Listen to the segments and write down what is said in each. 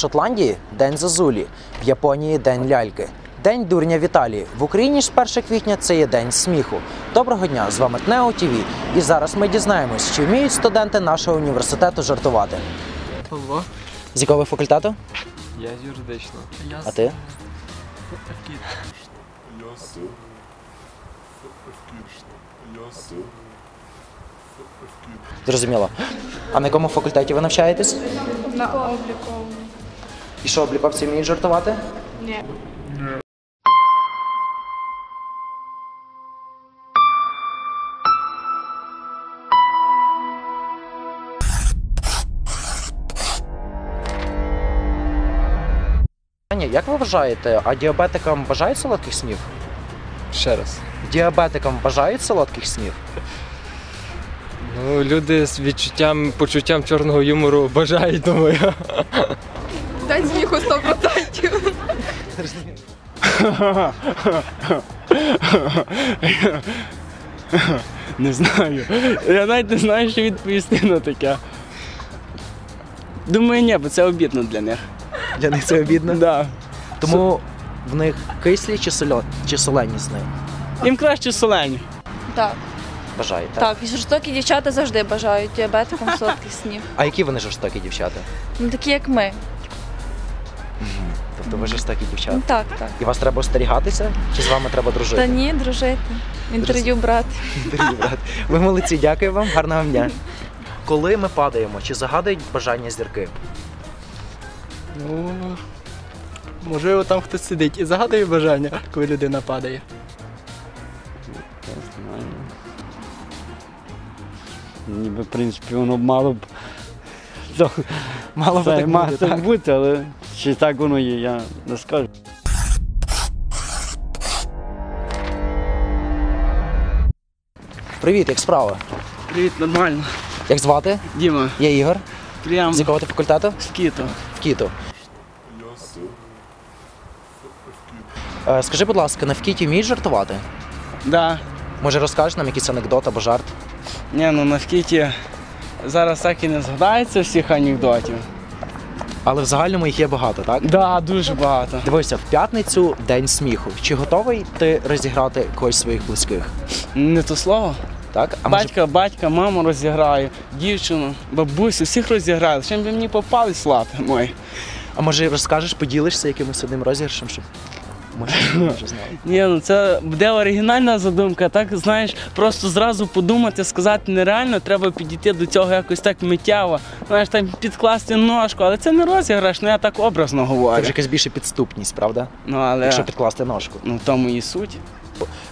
Шотландії День Зазулі, в Японії День ляльки. День дурня в Італії. В Україні ж 1 квітня це є день сміху. Доброго дня! З вами ТНЕО ТВ. І зараз ми дізнаємось, чи вміють студенти нашого університету жартувати. Павло. З якого ви факультету? Я з юридичного. Я А ти? Ясно. Евкішно. Ясно. Зрозуміло. А на якому факультеті ви навчаєтесь? На обліковому. І що, обліковці вміють жартувати? Ні. Як ви вважаєте, а діабетикам бажають солодких снів? Ще раз. Діабетикам бажають солодких снів? Ну, люди з відчуттям, почуттям чорного юмору бажають, думаю. День сміху 100%. Не знаю. Я навіть не знаю, що відповісти на таке. Думаю, ні, бо це обідно для них. Для них це обідно. Да. Тому в них кислі чи, сольо... чи солені сни? Їм краще солені. Так, Бажають, так? так. І жорстокі дівчата завжди бажають діабетикам солодких снів. А які вони жорстокі дівчата? Ну такі як ми. Тобто ви жорстокі дівчата? Ну так, так. І вас треба остерігатися, чи з вами треба дружити? Та ні, дружити. Інтерв'ю брати. Інтерв'ю брати. Ви молодці, дякую вам, гарного дня. Коли ми падаємо, чи загадують бажання зірки? Ну, можливо, там хтось сидить і загадує бажання, коли людина падає. Ніби, в принципі, воно мало б то, Мало би це, так має так так? бути, але чи так воно є, я не скажу. Привіт, як справа? Привіт, нормально. Як звати? Діма, Я Ігор. прям З якого ти факультету? з кіто. В Кіту. Ясно. Е, Скажи, будь ласка, на вкіті вміють жартувати? Да. Може розкажеш нам якийсь анекдот або жарт? Ні, ну на вкіті зараз так і не згадається всіх анекдотів. Але в загальному їх є багато, так? Да, дуже багато. Дивися, в п'ятницю день сміху. Чи готовий ти розіграти когось своїх близьких? Не то слово. Так? А може, Батька, батька, маму розіграю, дівчину, бабусю, всіх розіграю. Чим би мені попались лапи мої. а може розкажеш, поділишся якимось одним розіграшем, щоб може, може знаю. Ні, ну це буде оригінальна задумка. Так знаєш, просто зразу подумати, сказати нереально, треба підійти до цього якось так миттєво. Знаєш, там підкласти ножку, але це не розіграш, ну я так образно говорю. Це вже якась більше підступність, правда? Ну але Якщо підкласти ножку. ну в тому і суть.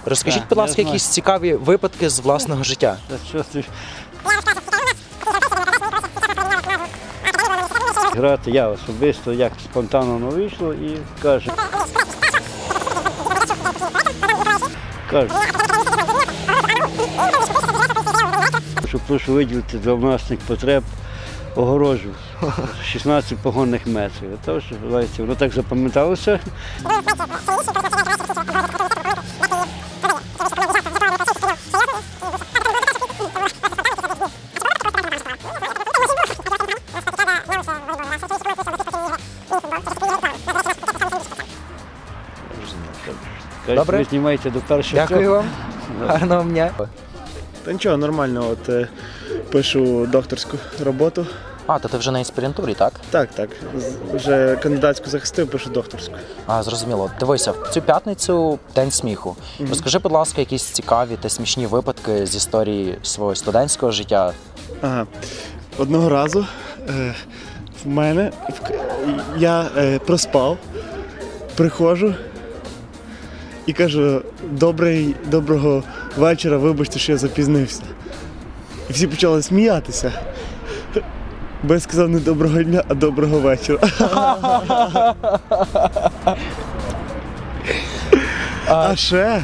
Розкажіть, Так, будь ласка, знаю. якісь цікаві випадки з власного життя. Та що ти? Грати я особисто, як спонтанно вийшло і каже. Каже. Що прошу виділити для власних потреб огорожу 16 погонних метрів. Тож, знаєте, воно так запам'яталося. Добре. ви знімаєте до першого. Дякую вам. Гарного дня. Та нічого, нормально, от е, пишу докторську роботу. А, то ти вже на аспірантурі, так? Так, так. з- Вже кандидатську захистив, пишу докторську. А, зрозуміло. Дивися, в цю п'ятницю день сміху. Розкажи, будь ласка, якісь цікаві та смішні випадки з історії свого студентського життя. Ага. Одного разу е, в мене в к- я е, проспав, приходжу і кажу: Добрий, доброго вечора, вибачте, що я запізнився. І всі почали сміятися. Бо я сказав не доброго дня, а доброго вечора. А ще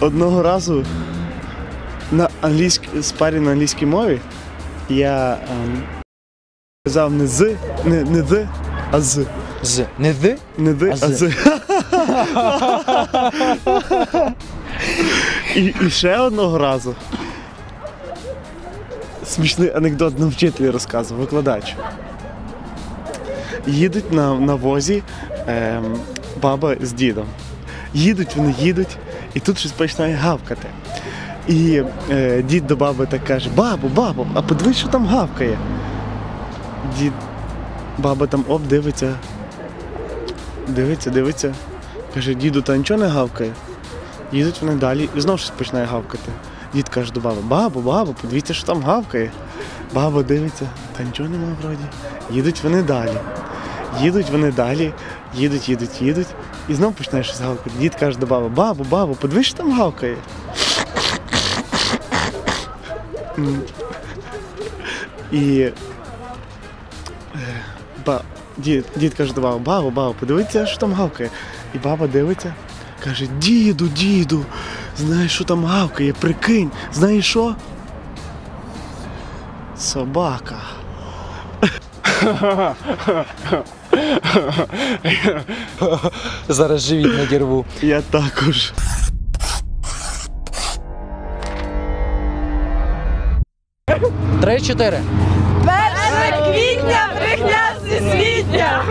одного разу на англійській спарі на англійській мові я ем, казав не з, не, не д, а з. З не ди? Не А а з. І, і ще одного разу. Смішний анекдот на вчителі розказував, викладач. їдуть на, на возі ем, баба з дідом. Їдуть, вони їдуть, і тут щось починає гавкати. І е, дід до баби так каже: Бабу, бабу, а подивись, що там гавкає. Дід, баба там оп, дивиться. Дивиться, дивиться. Каже, діду, та нічого не гавкає. Їдуть вони далі і знову щось починає гавкати. Дід каже до баби, бабу, бабу, подивіться, що там гавкає. Баба дивиться, та нічого нема вроді. Їдуть вони далі. Їдуть вони далі, їдуть, їдуть, їдуть. І знову починає щось гавкати. Дід каже до баби, бабу, бабу, подивись, що там гавкає. І е, ба, дід, дід каже до баби, бабу, бабу, подивіться, що там гавкає. І баба дивиться, каже, діду, діду, знаєш, що там гавкає, прикинь, знаєш що? Собака. Зараз живіт надірву. Я також. Три-чотири освітня!